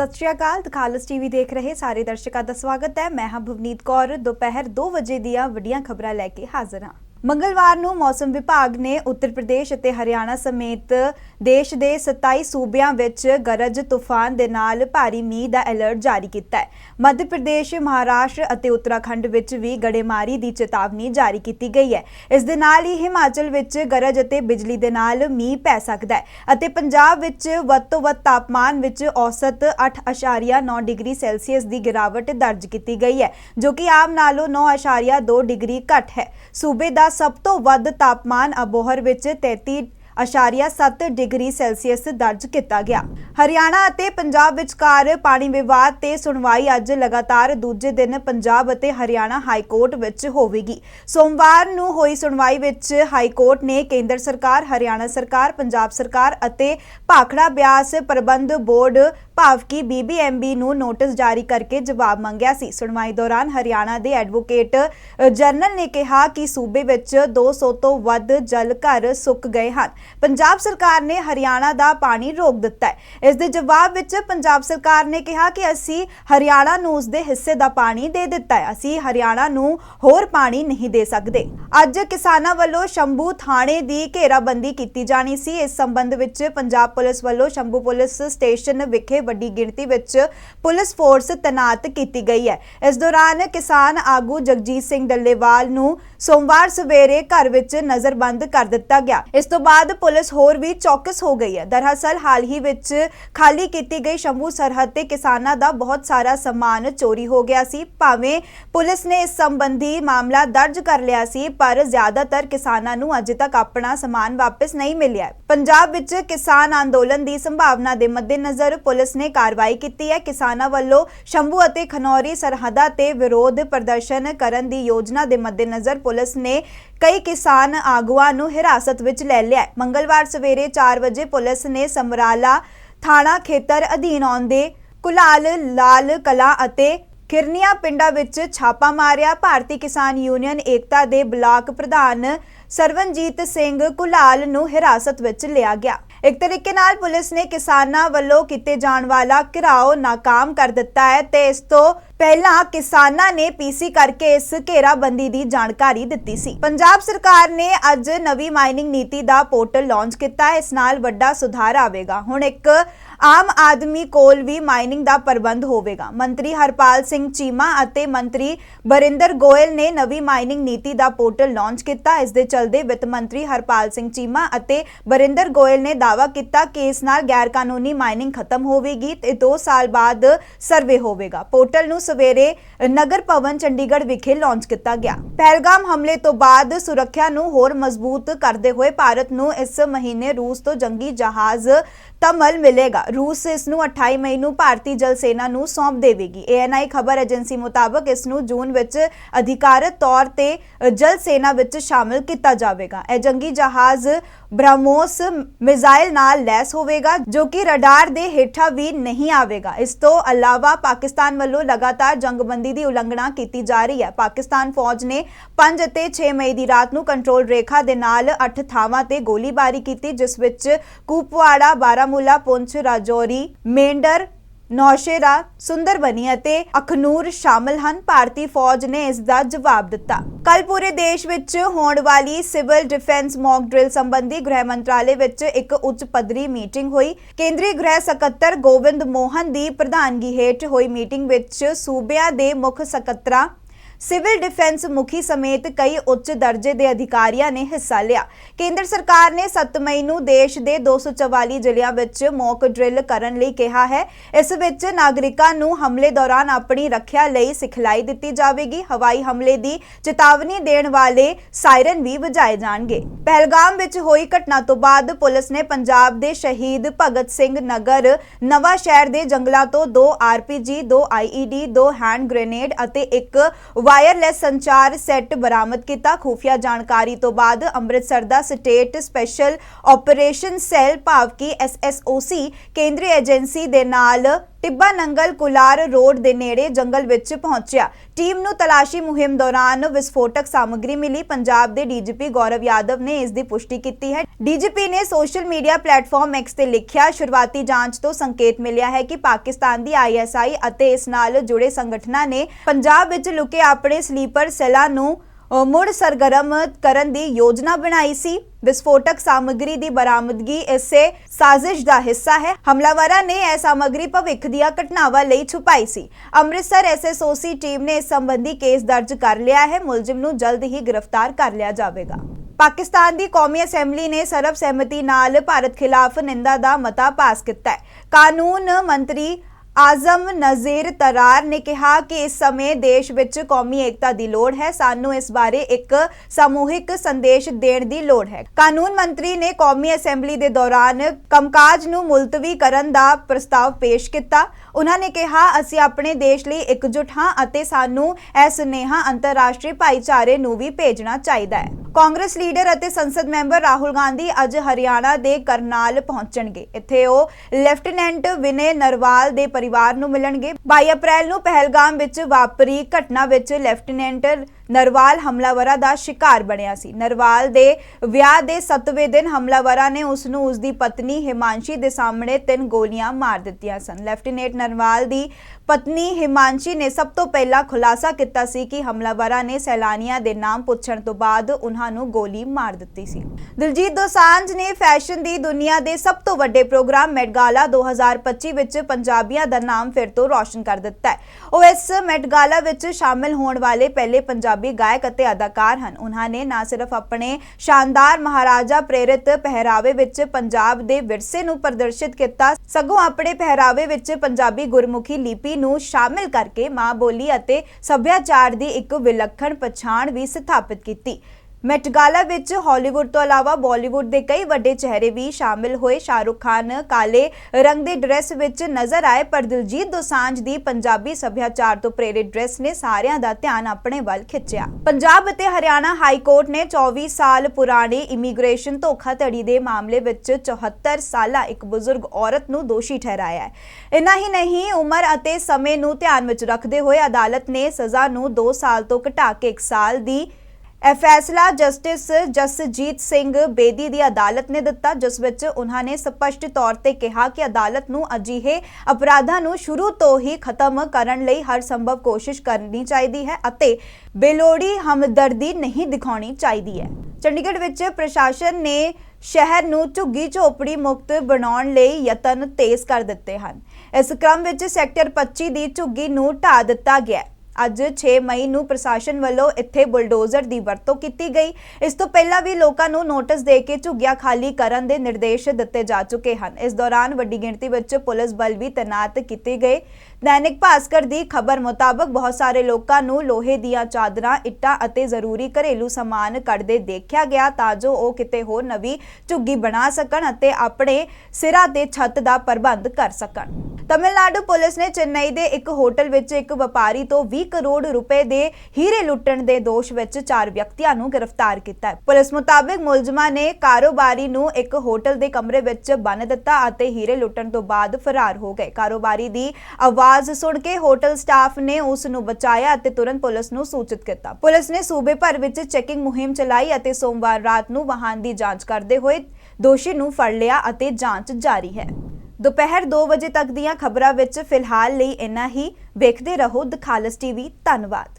ਸਤਿ ਸ਼੍ਰੀ ਅਕਾਲ ਦਖਾਲਸ ਟੀਵੀ ਦੇਖ ਰਹੇ ਸਾਰੇ ਦਰਸ਼ਕਾਂ ਦਾ ਸਵਾਗਤ ਹੈ। ਮੈਂ ਹਾਂ ਭਵਨੀਤ ਕੌਰ। ਦੁਪਹਿਰ 2 ਵਜੇ ਦੀਆਂ ਵੱਡੀਆਂ ਖਬਰਾਂ ਲੈ ਕੇ ਹਾਜ਼ਰ ਹਾਂ। ਮੰਗਲਵਾਰ ਨੂੰ ਮੌਸਮ ਵਿਭਾਗ ਨੇ ਉੱਤਰ ਪ੍ਰਦੇਸ਼ ਅਤੇ ਹਰਿਆਣਾ ਸਮੇਤ ਦੇਸ਼ ਦੇ 27 ਸੂਬਿਆਂ ਵਿੱਚ ਗਰਜ ਤੂਫਾਨ ਦੇ ਨਾਲ ਭਾਰੀ ਮੀਂਹ ਦਾ ਅਲਰਟ ਜਾਰੀ ਕੀਤਾ ਹੈ। ਮੱਧ ਪ੍ਰਦੇਸ਼, ਮਹਾਰਾਸ਼ਟਰ ਅਤੇ ਉੱਤਰਾਖੰਡ ਵਿੱਚ ਵੀ ਗੜੇਮਾਰੀ ਦੀ ਚੇਤਾਵਨੀ ਜਾਰੀ ਕੀਤੀ ਗਈ ਹੈ। ਇਸ ਦੇ ਨਾਲ ਹੀ ਹਿਮਾਚਲ ਵਿੱਚ ਗਰਜ ਅਤੇ ਬਿਜਲੀ ਦੇ ਨਾਲ ਮੀਂਹ ਪੈ ਸਕਦਾ ਹੈ ਅਤੇ ਪੰਜਾਬ ਵਿੱਚ ਵੱਧ ਤੋਂ ਵੱਧ ਤਾਪਮਾਨ ਵਿੱਚ ਔਸਤ 8.9 ਡਿਗਰੀ ਸੈਲਸੀਅਸ ਦੀ ਗਿਰਾਵਟ ਦਰਜ ਕੀਤੀ ਗਈ ਹੈ, ਜੋ ਕਿ ਆਮ ਨਾਲੋਂ 9.2 ਡਿਗਰੀ ਘੱਟ ਹੈ। ਸੂਬੇ ਦਾ ਸਭ ਤੋਂ ਵੱਧ ਤਾਪਮਾਨ ਅਬੋਹਰ ਵਿੱਚ 33 ਅਸ਼ਾਰੀਆ 7 ਡਿਗਰੀ ਸੈਲਸੀਅਸ ਦਰਜ ਕੀਤਾ ਗਿਆ। ਹਰਿਆਣਾ ਅਤੇ ਪੰਜਾਬ ਵਿਚਕਾਰ ਪਾਣੀ ਵਿਵਾਦ ਤੇ ਸੁਣਵਾਈ ਅੱਜ ਲਗਾਤਾਰ ਦੂਜੇ ਦਿਨ ਪੰਜਾਬ ਅਤੇ ਹਰਿਆਣਾ ਹਾਈ ਕੋਰਟ ਵਿੱਚ ਹੋਵੇਗੀ। ਸੋਮਵਾਰ ਨੂੰ ਹੋਈ ਸੁਣਵਾਈ ਵਿੱਚ ਹਾਈ ਕੋਰਟ ਨੇ ਕੇਂਦਰ ਸਰਕਾਰ, ਹਰਿਆਣਾ ਸਰਕਾਰ, ਪੰਜਾਬ ਸਰਕਾਰ ਅਤੇ ਭਾਖੜਾ ਬਿਆਸ ਪ੍ਰਬੰਧ ਬੋਰਡ ਭਾਵ ਕਿ ਬੀਬੀਐਮਬੀ ਨੂੰ ਨੋਟਿਸ ਜਾਰੀ ਕਰਕੇ ਜਵਾਬ ਮੰਗਿਆ ਸੀ। ਸੁਣਵਾਈ ਦੌਰਾਨ ਹਰਿਆਣਾ ਦੇ ਐਡਵੋਕੇਟ ਜਨਰਲ ਨੇ ਕਿਹਾ ਕਿ ਸੂਬੇ ਵਿੱਚ 200 ਤੋਂ ਵੱਧ ਜਲ ਘਰ ਸੁੱਕ ਗਏ ਹਨ। ਪੰਜਾਬ ਸਰਕਾਰ ਨੇ ਹਰਿਆਣਾ ਦਾ ਪਾਣੀ ਰੋਕ ਦਿੱਤਾ ਹੈ। ਇਸ ਦੇ ਜਵਾਬ ਵਿੱਚ ਪੰਜਾਬ ਸਰਕਾਰ ਨੇ ਕਿਹਾ ਕਿ ਅਸੀਂ ਹਰਿਆਣਾ ਨੂੰ ਉਸ ਦੇ ਹਿੱਸੇ ਦਾ ਪਾਣੀ ਦੇ ਦਿੱਤਾ ਹੈ। ਅਸੀਂ ਹਰਿਆਣਾ ਨੂੰ ਹੋਰ ਪਾਣੀ ਨਹੀਂ ਦੇ ਸਕਦੇ। ਅੱਜ ਕਿਸਾਨਾਂ ਵੱਲੋਂ ਸ਼ੰਭੂ ਥਾਣੇ ਦੀ ਘੇਰਾਬੰਦੀ ਕੀਤੀ ਜਾਣੀ ਸੀ। ਇਸ ਸੰਬੰਧ ਵਿੱਚ ਪੰਜਾਬ ਪੁਲਿਸ ਵੱਲੋਂ ਸ਼ੰਭੂ ਪੁਲਿਸ ਸਟੇਸ਼ਨ ਵਿਖੇ ਵੱਡੀ ਗਿਣਤੀ ਵਿੱਚ ਪੁਲਿਸ ਫੋਰਸ ਤੈਨਾਤ ਕੀਤੀ ਗਈ ਹੈ। ਇਸ ਦੌਰਾਨ ਕਿਸਾਨ ਆਗੂ ਜਗਜੀਤ ਸਿੰਘ ਡੱਲੇਵਾਲ ਨੂੰ ਸੋਮਵਾਰ ਸਵੇਰੇ ਘਰ ਵਿੱਚ ਨਜ਼ਰਬੰਦ ਕਰ ਦਿੱਤਾ ਗਿਆ। ਇਸ ਤੋਂ ਬਾਅਦ ਪੁਲਿਸ ਹੋਰ ਵੀ ਚੌਕਸ ਹੋ ਗਈ ਹੈ। ਦਰਅਸਲ ਹਾਲ ਹੀ ਵਿੱਚ ਖਾਲੀ ਕੀਤੀ ਗਈ ਸ਼ੰਭੂ ਸਰਹੱਦ ਤੇ ਕਿਸਾਨਾਂ ਦਾ ਬਹੁਤ ਸਾਰਾ ਸਮਾਨ ਚੋਰੀ ਹੋ ਗਿਆ ਸੀ। ਭਾਵੇਂ ਪੁਲਿਸ ਨੇ ਇਸ ਸੰਬੰਧੀ ਮਾਮਲਾ ਦਰਜ ਕਰ ਲਿਆ ਸੀ, ਪਰ ਜ਼ਿਆਦਾਤਰ ਕਿਸਾਨਾਂ ਨੂੰ ਅਜੇ ਤੱਕ ਆਪਣਾ ਸਮਾਨ ਵਾਪਸ ਨਹੀਂ ਮਿਲਿਆ ਪੰਜਾਬ ਵਿੱਚ ਕਿਸਾਨ ਅੰਦੋਲਨ ਦੀ ਸੰਭਾਵਨਾ ਦੇ ਮੱਦੇਨਜ਼ਰ ਪੁਲਿਸ ਨੇ ਕਾਰਵਾਈ ਕੀਤੀ ਹੈ। ਕਿਸਾਨਾਂ ਵੱਲੋਂ ਸ਼ੰਭੂ ਅਤੇ ਖਨੌਰੀ ਸਰਹੱਦਾਂ ਤੇ ਵਿਰੋਧ ਪ੍ਰਦਰਸ਼ਨ ਕਰਨ ਦੀ ਯੋਜਨਾ ਦੇ ਮੱਦੇਨਜ਼ਰ ਪੁਲਿਸ ਨੇ ਕਈ ਕਿਸਾਨ ਆਗੂਆਂ ਨੂੰ ਹਿਰਾਸਤ ਵਿੱਚ ਲੈ ਲਿਆ ਮੰਗਲਵਾਰ ਸਵੇਰੇ 4 ਵਜੇ ਪੁਲਿਸ ਨੇ ਸਮਰਾਲਾ ਥਾਣਾ ਖੇਤਰ ਅਧੀਨ ਆਉਂਦੇ ਕੁਲਾਲ ਲਾਲ ਕਲਾ ਅਤੇ ਕਿਰਨੀਆ ਪਿੰਡਾਂ ਵਿੱਚ ਛਾਪਾ ਮਾਰਿਆ। ਭਾਰਤੀ ਕਿਸਾਨ ਯੂਨੀਅਨ ਏਕਤਾ ਦੇ ਬਲਾਕ ਪ੍ਰਧਾਨ ਸਰਵਨਜੀਤ ਸਿੰਘ ਕੁਲਾਲ ਨੂੰ ਹਿਰਾਸਤ ਵਿੱਚ ਲਿਆ ਗਿਆ। ਇੱਕ ਤਰੀਕੇ ਨਾਲ ਪੁਲਿਸ ਨੇ ਕਿਸਾਨਾਂ ਵੱਲੋਂ ਕੀਤੇ ਜਾਣ ਵਾਲਾ ਘਿਰਾਓ ਨਾਕਾਮ ਕਰ ਦਿੱਤਾ ਹੈ ਤੇ ਇਸ ਤੋਂ ਪਹਿਲਾਂ ਕਿਸਾਨਾਂ ਨੇ ਪੀਸੀ ਕਰਕੇ ਇਸ ਘੇਰਾਬੰਦੀ ਦੀ ਜਾਣਕਾਰੀ ਦਿੱਤੀ ਸੀ। ਪੰਜਾਬ ਸਰਕਾਰ ਨੇ ਅੱਜ ਨਵੀਂ ਮਾਈਨਿੰਗ ਨੀਤੀ ਦਾ ਪੋਰਟਲ ਲਾਂਚ ਕੀਤਾ ਹੈ। ਇਸ ਨਾਲ ਵੱਡਾ ਸੁਧਾਰ ਆਵੇਗਾ। ਹੁਣ ਇੱਕ ਆਮ ਆਦਮੀ ਕੋਲ ਵੀ ਮਾਈਨਿੰਗ ਦਾ ਪ੍ਰਬੰਧ ਹੋਵੇਗਾ। ਮੰਤਰੀ ਹਰਪਾਲ ਸਿੰਘ ਚੀਮਾ ਅਤੇ ਮੰਤਰੀ ਬਰਿੰਦਰ ਗੋਇਲ ਨੇ ਨਵੀਂ ਮਾਈਨਿੰਗ ਨੀਤੀ ਦਾ ਪੋਰਟਲ ਲਾਂਚ ਕੀਤਾ। ਇਸ ਦੇ ਚਲਦੇ ਵਿੱਤ ਮੰਤਰੀ ਹਰਪਾਲ ਸਿੰਘ ਚੀਮਾ ਅਤੇ ਬਰਿੰਦਰ ਗੋਇਲ ਨੇ ਦਾਅਵਾ ਕੀਤਾ ਕਿ ਇਸ ਨਾਲ ਗੈਰ ਕਾਨੂੰਨੀ ਮਾਈਨਿੰਗ ਖਤਮ ਹੋਵੇਗੀ ਤੇ 2 ਸਾਲ ਬਾਅਦ ਸਰਵੇ ਹੋਵੇਗਾ। ਪੋਰਟਲ ਨੂੰ ਸਵੇਰੇ ਨਗਰ ਭਵਨ ਚੰਡੀਗੜ੍ਹ ਵਿਖੇ ਲਾਂਚ ਕੀਤਾ ਗਿਆ। ਪਹਿਲਗਾਮ ਹਮਲੇ ਤੋਂ ਬਾਅਦ ਸੁਰੱਖਿਆ ਨੂੰ ਹੋਰ ਮਜ਼ਬੂਤ ਕਰਦੇ ਹੋਏ ਭਾਰਤ ਨੂੰ ਇਸ ਮਹੀਨੇ ਰੂਸ ਤੋਂ ਜੰਗੀ ਜਹਾਜ਼ ਤਮਲ ਮਿਲੇਗਾ। ਰੂਸ ਇਸ ਨੂੰ 28 ਮਈ ਨੂੰ ਭਾਰਤੀ ਜਲ ਸੈਨਾ ਨੂੰ ਸੌਂਪ ਦੇਵੇਗੀ। ਏਐਨਆਈ ਖਬਰ ਏਜੰਸੀ ਮੁਤਾਬਕ ਇਸ ਨੂੰ ਜੂਨ ਵਿੱਚ ਅਧਿਕਾਰਤ ਤੌਰ ਤੇ ਜਲ ਸੈਨਾ ਵਿੱਚ ਸ਼ਾਮਲ ਕੀਤਾ ਜਾਵੇਗਾ। ਇਹ ਜੰਗੀ ਜਹਾਜ਼ ਬ੍ਰਹਮੋਸ ਮਿਜ਼ਾਈਲ ਨਾਲ ਲੈਸ ਹੋਵੇਗਾ, ਜੋ ਕਿ ਰਡਾਰ ਦੇ ਹੇਠਾਂ ਵੀ ਨਹੀਂ ਆਵੇਗਾ। ਇਸ ਤੋਂ ਇਲਾਵਾ ਪਾਕਿਸਤਾਨ ਵੱਲੋਂ ਲਗਾਤਾਰ ਜੰਗਬੰਦੀ ਦੀ ਉਲੰਘਣਾ ਕੀਤੀ ਜਾ ਰਹੀ ਹੈ। ਪਾਕਿਸਤਾਨ ਫੌਜ ਨੇ 5 ਅਤੇ 6 ਮਈ ਦੀ ਰਾਤ ਨੂੰ ਕੰਟਰੋਲ ਰੇਖਾ ਦੇ ਨਾਲ 8 ਥਾਵਾਂ ਤੇ ਗੋਲੀਬਾਰੀ ਕੀਤੀ, ਜਿਸ ਵਿੱਚ ਕੁਪਵਾੜਾ, ਬਾਰਾਮੂਲਾ, ਪੁੰਛ, ਰਾਜੌਰੀ ਮੇਂਡਰ ਨੌਸ਼ੇਰਾ, ਸੁੰਦਰਬਨੀ ਅਤੇ ਅਖਨੂਰ ਸ਼ਾਮਲ ਹਨ। ਭਾਰਤੀ ਫੌਜ ਨੇ ਇਸ ਦਾ ਜਵਾਬ ਦਿੱਤਾ। ਕੱਲ ਪੂਰੇ ਦੇਸ਼ ਵਿੱਚ ਹੋਣ ਵਾਲੀ ਸਿਵਲ ਡਿਫੈਂਸ ਮੌਕ ਡਰਿਲ ਸੰਬੰਧੀ ਗ੍ਰਹਿ ਮੰਤਰਾਲੇ ਵਿੱਚ ਇੱਕ ਉੱਚ ਪੱਧਰੀ ਮੀਟਿੰਗ ਹੋਈ। ਕੇਂਦਰੀ ਗ੍ਰਹਿ ਸਕੱਤਰ ਗੋਬਿੰਦ ਮੋਹਨ ਦੀ ਪ੍ਰਧਾਨਗੀ ਹੇਠ ਹੋਈ ਮੀਟਿੰਗ ਵਿੱਚ ਸੂਬਿਆਂ ਦੇ ਮੁੱਖ ਸਕੱਤਰਾਂ ਸਿਵਲ ਡਿਫੈਂਸ ਮੁਖੀ ਸਮੇਤ ਕਈ ਉੱਚ ਦਰਜੇ ਦੇ ਅਧਿਕਾਰੀਆਂ ਨੇ ਹਿੱਸਾ ਲਿਆ। ਕੇਂਦਰ ਸਰਕਾਰ ਨੇ 7 ਮਈ ਨੂੰ ਦੇਸ਼ ਦੇ 244 ਜ਼ਿਲ੍ਹਿਆਂ ਵਿੱਚ ਮੌਕ ਡਰਿਲ ਕਰਨ ਲਈ ਕਿਹਾ ਹੈ। ਇਸ ਵਿੱਚ ਨਾਗਰਿਕਾਂ ਨੂੰ ਹਮਲੇ ਦੌਰਾਨ ਆਪਣੀ ਰੱਖਿਆ ਲਈ ਸਿਖਲਾਈ ਦਿੱਤੀ ਜਾਵੇਗੀ। ਹਵਾਈ ਹਮਲੇ ਦੀ ਚੇਤਾਵਨੀ ਦੇਣ ਵਾਲੇ ਸਾਇਰਨ ਵੀ ਵਜਾਏ ਜਾਣਗੇ। ਪਹਿਲਗਾਮ ਵਿੱਚ ਹੋਈ ਘਟਨਾ ਤੋਂ ਬਾਅਦ ਪੁਲਿਸ ਨੇ ਪੰਜਾਬ ਦੇ ਸ਼ਹੀਦ ਭਗਤ ਸਿੰਘ ਨਗਰ ਨਵਾਂ ਸ਼ਹਿਰ ਦੇ ਜੰਗਲਾਂ ਤੋਂ ਦੋ ਆਰਪੀਜੀ ਦੋ ਆਈਈਡੀ ਦੋ ਹੈਂਡ ਗ੍ਰੇਨੇਡ ਅਤੇ ਇੱਕ ਵਾਇਰਲੈਸ ਸੰਚਾਰ ਸੈੱਟ ਬਰਾਮਦ ਕੀਤਾ। ਖੂਫੀਆ ਜਾਣਕਾਰੀ ਤੋਂ ਬਾਅਦ ਅੰਮ੍ਰਿਤਸਰ ਦਾ ਸਟੇਟ ਸਪੈਸ਼ਲ ਆਪਰੇਸ਼ਨ ਸੈੱਲ ਭਾਵ ਕਿ ਐਸਐਸਓਸੀ ਕੇਂਦਰੀ ਏਜੰਸੀ ਦੇ ਨਾਲ ਟਿੱਬਾ ਨੰਗਲ ਕੁਲਾਰ ਰੋਡ ਦੇ ਨੇੜੇ ਜੰਗਲ ਵਿੱਚ ਪਹੁੰਚਿਆ। ਟੀਮ ਨੂੰ ਤਲਾਸ਼ੀ ਮੁਹਿੰਮ ਦੌਰਾਨ ਵਿਸਫੋਟਕ ਸਾਮੱਗਰੀ ਮਿਲੀ। ਪੰਜਾਬ ਦੇ ਡੀਜੀਪੀ ਗੌਰਵ ਯਾਦਵ ਨੇ ਇਸ ਦੀ ਪੁਸ਼ਟੀ ਕੀਤੀ ਹੈ। ਡੀਜੀਪੀ ਨੇ ਸੋਸ਼ਲ ਮੀਡੀਆ ਪਲੇਟਫਾਰਮ ਐਕਸ ਤੇ ਲਿਖਿਆ, ਸ਼ੁਰੂਆਤੀ ਜਾਂਚ ਤੋਂ ਸੰਕੇਤ ਮਿਲਿਆ ਹੈ ਕਿ ਪਾਕਿਸਤਾਨ ਦੀ ਆਈਐਸਆਈ ਅਤੇ ਇਸ ਨਾਲ ਜੁੜੇ ਸੰਗਠਨਾਂ ਨੇ ਪੰਜਾਬ ਵਿੱਚ ਲੁਕੇ ਆਪਣੇ ਸਲੀਪਰ ਸੈੱਲਾਂ ਨੂੰ ਮੁੜ ਸਰਗਰਮ ਕਰਨ ਦੀ ਯੋਜਨਾ ਬਣਾਈ ਸੀ। ਵਿਸਫੋਟਕ ਸਾਮਗਰੀ ਦੀ ਬਰਾਮਦਗੀ ਇਸੇ ਸਾਜ਼ਿਸ਼ ਦਾ ਹਿੱਸਾ ਹੈ। ਹਮਲਾਵਰਾਂ ਨੇ ਇਹ ਸਾਮਗਰੀ ਭਵਿੱਖ ਦੀਆਂ ਘਟਨਾਵਾਂ ਲਈ ਛੁਪਾਈ ਸੀ। ਅੰਮ੍ਰਿਤਸਰ ਐਸਐਸਓਸੀ ਟੀਮ ਨੇ ਇਸ ਸੰਬੰਧੀ ਕੇਸ ਦਰਜ ਕਰ ਲਿਆ ਹੈ। ਮੁਲਜ਼ਮ ਨੂੰ ਜਲਦ ਹੀ ਗ੍ਰਿਫਤਾਰ ਕਰ ਲਿਆ ਜਾਵੇਗਾ। ਪਾਕਿਸਤਾਨ ਦੀ ਕੌਮੀ ਅਸੈਂਬਲੀ ਨੇ ਸਰਬ ਸਹਿਮਤੀ ਨਾਲ ਭਾਰਤ ਖਿਲਾਫ ਨਿੰਦਾ ਦਾ ਮਤਾ ਪਾਸ ਕੀਤਾ ਹੈ। ਕਾਨੂੰਨ ਮੰਤਰੀ ਆਜ਼ਮ ਨਜ਼ੀਰ ਤਰਾਰ ਨੇ ਕਿਹਾ ਕਿ ਇਸ ਸਮੇਂ ਦੇਸ਼ ਵਿੱਚ ਕੌਮੀ ਏਕਤਾ ਦੀ ਲੋੜ ਹੈ। ਸਾਨੂੰ ਇਸ ਬਾਰੇ ਇੱਕ ਸਮੂਹਿਕ ਸੰਦੇਸ਼ ਦੇਣ ਦੀ ਲੋੜ ਹੈ। ਕਾਨੂੰਨ ਮੰਤਰੀ ਨੇ ਕੌਮੀ ਅਸੈਂਬਲੀ ਦੇ ਦੌਰਾਨ ਕੰਮਕਾਜ ਨੂੰ ਮੁਲਤਵੀ ਕਰਨ ਦਾ ਪ੍ਰਸਤਾਵ ਪੇਸ਼ ਕੀਤਾ। ਉਹਨਾਂ ਨੇ ਕਿਹਾ, ਅਸੀਂ ਆਪਣੇ ਦੇਸ਼ ਲਈ ਇਕਜੁੱਟ ਹਾਂ ਅਤੇ ਸਾਨੂੰ ਇਹ ਸੁਨੇਹਾ ਅੰਤਰਰਾਸ਼ਟਰੀ ਭਾਈਚਾਰੇ ਨੂੰ ਵੀ ਭੇਜਣਾ ਚਾਹੀਦਾ ਹੈ। ਕਾਂਗਰਸ ਲੀਡਰ ਅਤੇ ਸੰਸਦ ਮੈਂਬਰ ਰਾਹੁਲ ਗਾਂਧੀ ਅੱਜ ਹਰਿਆਣਾ ਦੇ ਕਰਨਾਲ ਪਹੁੰਚਣਗੇ। ਇੱਥੇ ਉਹ ਲੈਫਟੀਨੈਂਟ ਵਿਨੇ ਨਰਵਾਲ ਦੇ ਪਰਿਵਾਰ ਨੂੰ ਮਿਲਣਗੇ। 22 ਅਪ੍ਰੈਲ ਨੂੰ ਪਹਿਲਗਾਮ ਵਿੱਚ ਵਾਪਰੀ ਘਟਨਾ ਵਿੱਚ ਲੈਫਟੀਨੈਂਟ ਨਰਵਾਲ ਹਮਲਾਵਰਾਂ ਦਾ ਸ਼ਿਕਾਰ ਬਣਿਆ ਸੀ। ਨਰਵਾਲ ਦੇ ਵਿਆਹ ਦੇ 7ਵੇਂ ਦਿਨ ਹਮਲਾਵਰਾਂ ਨੇ ਉਸ ਨੂੰ ਉਸ ਦੀ ਪਤਨੀ ਹਿਮਾਂਸ਼ੀ ਦੇ ਸਾਹਮਣੇ ਤਿੰਨ ਗੋਲੀਆਂ ਮਾਰ ਦਿੱਤੀਆਂ ਸਨ। ਲੈਫਟੀਨੈਂਟ ਨਰਵਾਲ ਦੀ ਪਤਨੀ ਹਿਮਾਂਸ਼ੀ ਨੇ ਸਭ ਤੋਂ ਪਹਿਲਾਂ ਖੁਲਾਸਾ ਕੀਤਾ ਸੀ ਕਿ ਹਮਲਾਵਰਾਂ ਨੇ ਸੈਲਾਨੀਆਂ ਦੇ ਨਾਮ ਪੁੱਛਣ ਤੋਂ ਬਾਅਦ ਉਹਨਾਂ ਨੂੰ ਗੋਲੀ ਮਾਰ ਦਿੱਤੀ ਸੀ। ਦਿਲਜੀਤ ਦੋਸਾਂਝ ਨੇ ਫੈਸ਼ਨ ਦੀ ਦੁਨੀਆ ਦੇ ਸਭ ਤੋਂ ਵੱਡੇ ਪ੍ਰੋਗਰਾਮ ਮੈਟ ਗਾਲਾ 2025 ਵਿੱਚ ਪੰਜਾਬੀਆਂ ਦਾ ਨਾਮ ਫਿਰ ਤੋਂ ਰੌਸ਼ਨ ਕਰ ਦਿੱਤਾ ਹੈ। ਉਹ ਇਸ ਮੈਟ ਵਿੱਚ ਸ਼ਾਮਿਲ ਹੋਣ ਵਾਲੇ ਪਹਿਲੇ ਪੰਜਾਬੀ ਗਾਇਕ ਅਤੇ ਅਦਾਕਾਰ ਹਨ। ਉਹਨਾਂ ਨੇ ਨਾ ਸਿਰਫ ਆਪਣੇ ਸ਼ਾਨਦਾਰ ਮਹਾਰਾਜਾ ਪ੍ਰੇਰਿਤ ਪਹਿਰਾਵੇ ਵਿੱਚ ਪੰਜਾਬ ਦੇ ਵਿਰਸੇ ਨੂੰ ਪ੍ਰਦਰਸ਼ਿਤ ਕੀਤਾ, ਸਗੋਂ ਆਪਣੇ ਪਹਿਰਾਵੇ ਵਿੱਚ ਪੰਜਾਬੀ ਗੁਰਮੁਖੀ ਲਿਪੀ ਨੂੰ ਸ਼ਾਮਿਲ ਕਰਕੇ ਮਾਂ ਬੋਲੀ ਅਤੇ ਸੱਭਿਆਚਾਰ ਦੀ ਇੱਕ ਵਿਲੱਖਣ ਪਛਾਣ ਵੀ ਸਥਾਪਿਤ ਕੀਤੀ। ਮੈਟਗਾਲਾ ਵਿੱਚ ਹਾਲੀਵੁੱਡ ਤੋਂ ਇਲਾਵਾ ਬਾਲੀਵੁੱਡ ਦੇ ਕਈ ਵੱਡੇ ਚਿਹਰੇ ਵੀ ਸ਼ਾਮਿਲ ਹੋਏ। ਸ਼ਾਹਰੁਖ ਖਾਨ ਕਾਲੇ ਰੰਗ ਦੇ ਡਰੈਸ ਵਿੱਚ ਨਜ਼ਰ ਆਏ, ਪਰ ਦਿਲਜੀਤ ਦੋਸਾਂਝ ਦੀ ਪੰਜਾਬੀ ਸੱਭਿਆਚਾਰ ਤੋਂ ਪ੍ਰੇਰਿਤ ਡਰੈਸ ਨੇ ਸਾਰਿਆਂ ਦਾ ਧਿਆਨ ਆਪਣੇ ਵੱਲ ਖਿੱਚਿਆ। ਪੰਜਾਬ ਅਤੇ ਹਰਿਆਣਾ ਹਾਈ ਕੋਰਟ ਨੇ 24 ਸਾਲ ਪੁਰਾਣੇ ਇਮੀਗ੍ਰੇਸ਼ਨ ਧੋਖਾਧੜੀ ਦੇ ਮਾਮਲੇ ਵਿੱਚ 74 ਸਾਲਾ ਇੱਕ ਬਜ਼ੁਰਗ ਔਰਤ ਨੂੰ ਦੋਸ਼ੀ ਠਹਿਰਾਇਆ ਹੈ। ਇਨਾ ਹੀ ਨਹੀਂ, ਉਮਰ ਅਤੇ ਸਮੇਂ ਨੂੰ ਧਿਆਨ ਵਿੱਚ ਰੱਖਦੇ ਹੋਏ ਅਦਾਲਤ ਨੇ ਸਜ਼ਾ ਨੂੰ 2 ਸਾਲ ਤੋਂ ਘਟਾ ਕੇ 1 ਸਾਲ ਦੀ ਇਹ ਫੈਸਲਾ ਜਸਟਿਸ ਜਸਜੀਤ ਸਿੰਘ ਬੇਦੀ ਦੀ ਅਦਾਲਤ ਨੇ ਦਿੱਤਾ, ਜਿਸ ਵਿੱਚ ਉਹਨਾਂ ਨੇ ਸਪਸ਼ਟ ਤੌਰ ਤੇ ਕਿਹਾ ਕਿ ਅਦਾਲਤ ਨੂੰ ਅਜਿਹੇ ਅਪਰਾਧਾਂ ਨੂੰ ਸ਼ੁਰੂ ਤੋਂ ਹੀ ਖਤਮ ਕਰਨ ਲਈ ਹਰ ਸੰਭਵ ਕੋਸ਼ਿਸ਼ ਕਰਨੀ ਚਾਹੀਦੀ ਹੈ ਅਤੇ ਬੇਲੋੜੀ ਹਮਦਰਦੀ ਨਹੀਂ ਦਿਖਾਉਣੀ ਚਾਹੀਦੀ ਹੈ। ਚੰਡੀਗੜ੍ਹ ਵਿੱਚ ਪ੍ਰਸ਼ਾਸਨ ਨੇ ਸ਼ਹਿਰ ਨੂੰ ਝੁੱਗੀ ਝੋਪੜੀ ਮੁਕਤ ਬਣਾਉਣ ਲਈ ਯਤਨ ਤੇਜ਼ ਕਰ ਦਿੱਤੇ ਹਨ। ਇਸ ਕ੍ਰਮ ਵਿੱਚ ਸੈਕਟਰ 25 ਦੀ ਝੁੱਗੀ ਨੂੰ ਢਾ ਦਿੱਤਾ ਗਿਆ ਅੱਜ 6 ਮਈ ਨੂੰ ਪ੍ਰਸ਼ਾਸਨ ਵੱਲੋਂ ਇੱਥੇ ਬੁਲਡੋਜ਼ਰ ਦੀ ਵਰਤੋਂ ਕੀਤੀ ਗਈ। ਇਸ ਤੋਂ ਪਹਿਲਾਂ ਵੀ ਲੋਕਾਂ ਨੂੰ ਨੋਟਿਸ ਦੇ ਕੇ ਝੁੱਗੀਆਂ ਖਾਲੀ ਕਰਨ ਦੇ ਨਿਰਦੇਸ਼ ਦਿੱਤੇ ਜਾ ਚੁੱਕੇ ਹਨ। ਇਸ ਦੌਰਾਨ ਵੱਡੀ ਗਿਣਤੀ ਵਿੱਚ ਪੁਲਿਸ ਬਲ ਵੀ ਤੈਨਾਤ ਕੀਤੇ ਗਏ। ਦੈਨਿਕ ਭਾਸਕਰ ਦੀ ਖਬਰ ਮੁਤਾਬਕ ਬਹੁਤ ਸਾਰੇ ਲੋਕਾਂ ਨੂੰ ਲੋਹੇ ਦੀਆਂ ਚਾਦਰਾਂ, ਇੱਟਾਂ ਅਤੇ ਜ਼ਰੂਰੀ ਘਰੇਲੂ ਸਮਾਨ ਕੱਢਦੇ ਦੇਖਿਆ ਗਿਆ ਤਾਂ ਜੋ ਉਹ ਕਿਤੇ ਹੋਰ ਨਵੀਂ ਝੁੱਗੀ ਬਣਾ ਸਕਣ ਅਤੇ ਆਪਣੇ ਸਿਰਾਂ ਤੇ ਛੱਤ ਦਾ ਪ੍ਰਬੰਧ ਕਰ ਸਕਣ। ਤਮਿਲਨਾਡੂ ਪੁਲਿਸ ਨੇ ਚੇਨਈ ਦੇ ਇੱਕ ਹੋਟਲ ਵਿੱਚ ਇੱਕ ਵਪਾਰੀ ਤੋਂ 20 ਕਰੋੜ ਰੁਪਏ ਦੇ ਹੀਰੇ ਲੁੱਟਣ ਦੇ ਦੋਸ਼ ਵਿੱਚ ਚਾਰ ਵਿਅਕਤੀਆਂ ਨੂੰ ਗ੍ਰਿਫਤਾਰ ਕੀਤਾ ਹੈ। ਪੁਲਿਸ ਮੁਤਾਬਕ ਮੁਲਜ਼ਮਾਂ ਨੇ ਕਾਰੋਬਾਰੀ ਨੂੰ ਇੱਕ ਹੋਟਲ ਦੇ ਕਮਰੇ ਵਿੱਚ ਬੰਨ ਦਿੱਤਾ ਅਤੇ ਹੀਰੇ ਲੁੱਟਣ ਤੋਂ ਬਾਅਦ ਫਰਾਰ ਹੋ ਗਏ। ਕਾਰੋਬਾਰੀ ਦੀ ਆਵਾਜ਼ ਸੁਣ ਕੇ ਹੋਟਲ ਸਟਾਫ ਨੇ ਉਸ ਨੂੰ ਬਚਾਇਆ ਅਤੇ ਤੁਰੰਤ ਪੁਲਿਸ ਨੂੰ ਸੂਚਿਤ ਕੀਤਾ। ਪੁਲਿਸ ਨੇ ਸੂਬੇ ਭਰ ਵਿੱਚ ਚੈਕਿੰਗ ਮੁਹਿੰਮ ਚਲਾਈ ਅਤੇ ਸੋਮਵਾਰ ਰਾਤ ਨੂੰ ਵਾਹਨ ਦੀ ਜਾਂਚ ਕਰਦੇ ਹੋਏ ਦੋਸ਼ੀ ਨੂੰ ਫੜ ਲਿਆ ਅਤੇ ਜਾਂਚ ਜਾਰੀ ਹੈ। ਦੁਪਹਿਰ 2 ਵਜੇ ਤੱਕ ਦੀਆਂ ਖਬਰਾਂ ਵਿੱਚ ਫਿਲਹਾਲ ਲਈ ਇੰਨਾ ਹੀ। ਵੇਖਦੇ ਰਹੋ ਦ ਦਖਾਲਸ ਟੀਵੀ। ਧੰਨਵਾਦ।